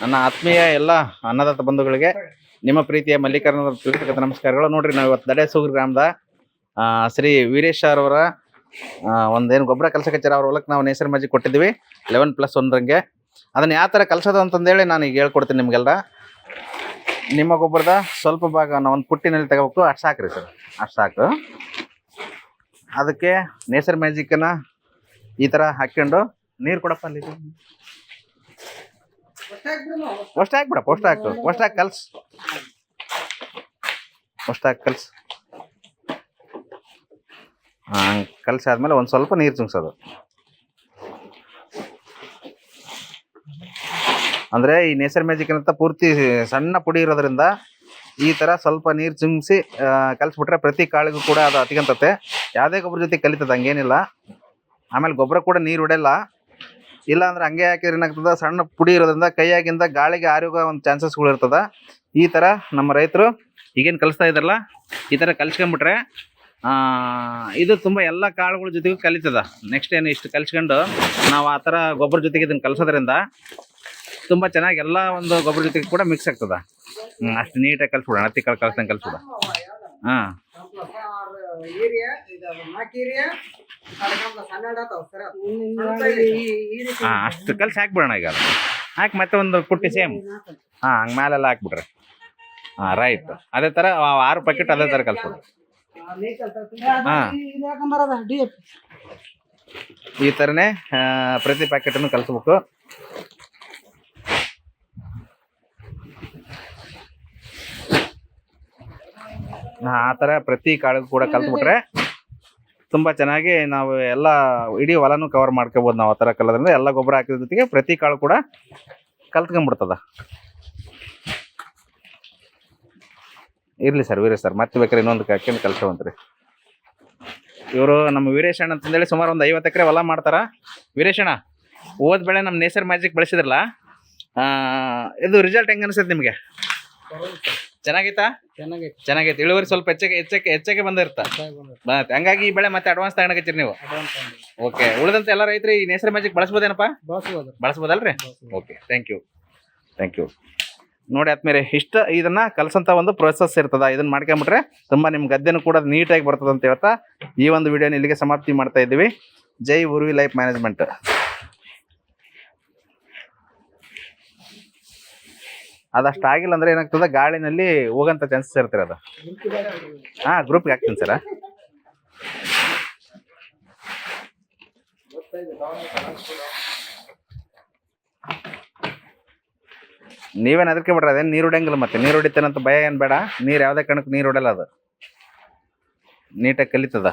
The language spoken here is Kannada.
ನನ್ನ ಆತ್ಮೀಯ ಎಲ್ಲ ಅನ್ನದಾತ ಬಂಧುಗಳಿಗೆ, ನಿಮ್ಮ ಪ್ರೀತಿಯ ಮಲ್ಲಿಕಾರ್ಜುನ ತಿಳ್ತಕ್ಕಂಥ ನಮಸ್ಕಾರಗಳು. ನೋಡ್ರಿ, ನಾವು ಇವತ್ತು ದಡೇಸೂರು ಗ್ರಾಮದ ಶ್ರೀ ವೀರೇಶ್ ಅವರ ಒಂದೇನು ಗೊಬ್ಬರ ಕಲ್ಸಕಚ್ಚಾರ ಅವ್ರ ಹೊಲಕ್ಕೆ ನಾವು ನೇಸರ್ ಮಜ್ಜಿ ಕೊಟ್ಟಿದ್ವಿ ಲೆವೆನ್ ಪ್ಲಸ್ ಒಂದರಂಗೆ ಅದನ್ನು ಯಾವ ಥರ ಕಲ್ಸೋದು ಅಂತಂದೇಳಿ ನಾನು ಈಗ ಹೇಳ್ಕೊಡ್ತೀನಿ ನಿಮಗೆಲ್ಲ. ನಿಮ್ಮ ಗೊಬ್ಬರದ ಸ್ವಲ್ಪ ಭಾಗ ನಾವು ಒಂದು ಪುಟ್ಟಿನಲ್ಲಿ ತಗೋಬೇಕು. ಅಷ್ಟು ಸಾಕ್ರಿ ಸರ್, ಅಷ್ಟು ಸಾಕು. ಅದಕ್ಕೆ ನೇಸರ್ ಮ್ಯಾಜಿಕ್ಕನ್ನು ಈ ಥರ ಹಾಕ್ಕೊಂಡು ನೀರು ಕೊಡಪ್ಪ ಅಲ್ಲಿ. ಪೋಸ್ಟ್ ಹಾಕ್ಬಿಡ ಪೋಸ್ಟ್ ಹಾಕ್ತು ಪೋಸ್ಟ್ ಹಾಕಿ ಕಲ್ಸ್. ಪೋಸ್ಟ್ ಹಾಕಿ ಕಲ್ಸ್. ಹಾಂ ಕಲ್ಸಾದ್ಮೇಲೆ ಒಂದು ಸ್ವಲ್ಪ ನೀರು ತುಂಬಿಸೋದು. ಅಂದರೆ ಈ ನೇಸರ್ ಮ್ಯಾಜಿಕ್ ಅಂತ ಪೂರ್ತಿ ಸಣ್ಣ ಪುಡಿ ಇರೋದ್ರಿಂದ ಈ ಥರ ಸ್ವಲ್ಪ ನೀರು ಚಿಮ್ಮಿಸಿ ಕಲಿಸ್ಬಿಟ್ರೆ ಪ್ರತಿ ಕಾಳಿಗೂ ಕೂಡ ಅದು ಅತಿಗಂತತೆ. ಯಾವುದೇ ಗೊಬ್ಬರ ಜೊತೆ ಕಲಿತದೆ ಹಂಗೇನಿಲ್ಲ. ಆಮೇಲೆ ಗೊಬ್ಬರ ಕೂಡ ನೀರು ಹೊಡೆಯಲ್ಲ. ಇಲ್ಲ ಅಂದ್ರೆ ಹಂಗೆ ಹಾಕಿದ್ರೆ ಏನಾಗ್ತದೆ? ಸಣ್ಣ ಪುಡಿ ಇರೋದ್ರಿಂದ ಕೈಯಾಗಿಂದ ಗಾಳಿಗೆ ಆರೋಗ್ಯ ಒಂದು ಚಾನ್ಸಸ್ಗಳು ಇರ್ತದ. ಈ ಥರ ನಮ್ಮ ರೈತರು ಈಗೇನು ಕಲಿಸ್ತಾ ಇದ್ದಾರಲ್ಲ ಈ ಥರ ಆ, ಇದು ತುಂಬ ಎಲ್ಲ ಕಾಳುಗಳ ಜೊತೆಗೂ ಕಲಿತದ. ನೆಕ್ಸ್ಟ್ ಏನು ಇಷ್ಟು ಕಲ್ಸ್ಕೊಂಡು ನಾವು ಆ ಥರ ಗೊಬ್ಬರ ಜೊತೆಗೆ ಇದನ್ನು ಕಲಿಸೋದ್ರಿಂದ ತುಂಬ ಚೆನ್ನಾಗಿ ಎಲ್ಲ ಒಂದು ಗೊಬ್ಬರ ಜೊತೆಗೆ ಕೂಡ ಮಿಕ್ಸ್ ಆಗ್ತದ. ಅಷ್ಟು ನೀಟಾಗಿ ಕಲ್ಸ್ಬಿಡೋಣ. ಹತ್ತಿ ಕಾಳು ಕಲ್ಸಂಗೆ ಕಲ್ಸ್ಬಿಡ. ಹಾಂ. ಏರಿಯಾ ಇದು ನಾಲ್ಕು ಏರಿಯಾ ಅದಕ್ಕೆ ಹನ್ನೆರಡು ಆತಾವ ಸರ್. ಹಾಂ ಅಷ್ಟು ಕಲ್ಸಿ ಹಾಕ್ಬಿಡೋಣ ಈಗ ಅದು ಹಾಕಿ ಮತ್ತೆ ಒಂದು ಪುಟ್ಟಿ ಸೇಮ್. ಹಾಂ ಹಂಗೆ ಮೇಲೆಲ್ಲ ಹಾಕ್ಬಿಡ್ರಿ ಹಾಂ ರೈಟ್ ಅದೇ ಥರ ಆ ಆರು ಪ್ಯಾಕೆಟ್ ಅದೇ ಥರ ಕಲ್ಸ್ಬಿಡ್ರಿ ಹಾಂ. ಈ ಥರನೇ ಆ, ಪ್ರತಿ ಪ್ಯಾಕೆಟನ್ನು ಕಲಿಸ್ಬೇಕು. ಆ ಥರ ಪ್ರತಿ ಕಾಳಿಗೂ ಕೂಡ ಕಲ್ತ್ಬಿಟ್ರೆ ತುಂಬ ಚೆನ್ನಾಗಿ ನಾವು ಎಲ್ಲ ಇಡೀ ಹೊಲನೂ ಕವರ್ ಮಾಡ್ಕೋಬೋದು ನಾವು ಆ ಥರ ಕಲ್ಲೋದ್ರಿಂದ. ಎಲ್ಲ ಗೊಬ್ಬರ ಹಾಕಿದ ಜೊತೆಗೆ ಪ್ರತಿ ಕಾಳು ಕೂಡ ಕಲ್ತ್ಕೊಂಡ್ಬಿಡ್ತದ. ಇರಲಿ ಸರ್, ವೀರೇಶ್ ಸರ್, ಮತ್ತೆ ಬೇಕಾದ್ರೆ ಇನ್ನೊಂದು ಕಾಕೊಂಡು ಕಲ್ತ್ಕೊಂತ್ರಿ ಇವರು ನಮ್ಮ ವೀರೇಶ್ ಅಣ್ಣ ಅಂತಂದೇಳಿ ಸುಮಾರು ಒಂದು ಐವತ್ತು ಎಕರೆ ಹೊಲ ಮಾಡ್ತಾರ. ವೀರೇಶ್ ಅಣ್ಣ, ಹೋದ ಬೆಳೆ ನಮ್ಮ ನೇಸರ್ ಮ್ಯಾಜಿಕ್ ಬೆಳೆಸಿದ್ರಲ್ಲ ಇದು ರಿಸಲ್ಟ್ ಹೆಂಗೆ ಅನಿಸುತ್ತೆ ನಿಮಗೆ? ಚೆನ್ನಾಗಿತ್ತಾ ಚೆನ್ನಾಗೈತೆ. ಚೆನ್ನಾಗೈತೆ. ಇಳುವರಿ ಸ್ವಲ್ಪ ಹೆಚ್ಚಿಗೆ ಹೆಚ್ಚಕ್ಕೆ ಹೆಚ್ಚಕ್ಕೆ ಬಂದಿರ್ತ ಬಂದ ಹಂಗಾಗಿ ಈ ಬೆಳೆ ಮತ್ತೆ ಅಡ್ವಾನ್ಸ್ ತಗೊಂಡಕತ್ತೀರಿ ನೀವು. ಓಕೆ ಉಳಿದಂತೆ ಎಲ್ಲ ರೈತರು ಈ ನೇಸರ ಮ್ಯಾಜಿಕ್ ಬಳಸ್ಬೋದೇನಪ್ಪ? ಬಳಸ್ಬೋದು. ಬಳಸ್ಬೋದಲ್ರಿ? Okay thank you thank you ನೋಡಿ ಆದ್ಮೇಲೆ ಇಷ್ಟ ಇದನ್ನ ಕಲಿಸಂತ ಒಂದು ಪ್ರೊಸೆಸ್ ಇರ್ತದ. ಇದನ್ನ ಮಾಡ್ಕೊಂಬಿಟ್ರೆ ತುಂಬಾ ನಿಮ್ ಗದ್ದೆನೂ ಕೂಡ ನೀಟಾಗಿ ಬರ್ತದ ಅಂತ ಹೇಳ್ತಾ ಈ ಒಂದು ವಿಡಿಯೋನ ಇಲ್ಲಿಗೆ ಸಮಾಪ್ತಿ ಮಾಡ್ತಾ ಇದ್ದೀವಿ. ಜೈ ಉರ್ವಿ ಲೈಫ್ ಮ್ಯಾನೇಜ್ಮೆಂಟ್. ಅದಷ್ಟು ಆಗಿಲ್ಲ ಅಂದ್ರೆ ಏನಾಗ್ತದ? ಗಾಳಿನಲ್ಲಿ ಹೋಗಂತ ಚಾನ್ಸಸ್ ಇರ್ತೀರ ಅದು. ಹಾ ಗ್ರೂಪ್ಗೆ ಹಾಕ್ತೀನಿ ಸರ. ನೀವೇನು ಅದಕ್ಕೆ ಬಿಡ್ರಿ ಅದೇನು ನೀರು ಹೊಡೆಯಂಗಿಲ್ಲ ಮತ್ತೆ. ನೀರು ಹೊಡಿತೇನಂತ ಭಯ ಏನು ಬೇಡ. ನೀರು ಯಾವುದೇ ಕಾರಣಕ್ಕೆ ನೀರು ಹೊಡೆಯಲ್ಲ ಅದು. ನೀಟಾಗಿ ಕಲಿತದ.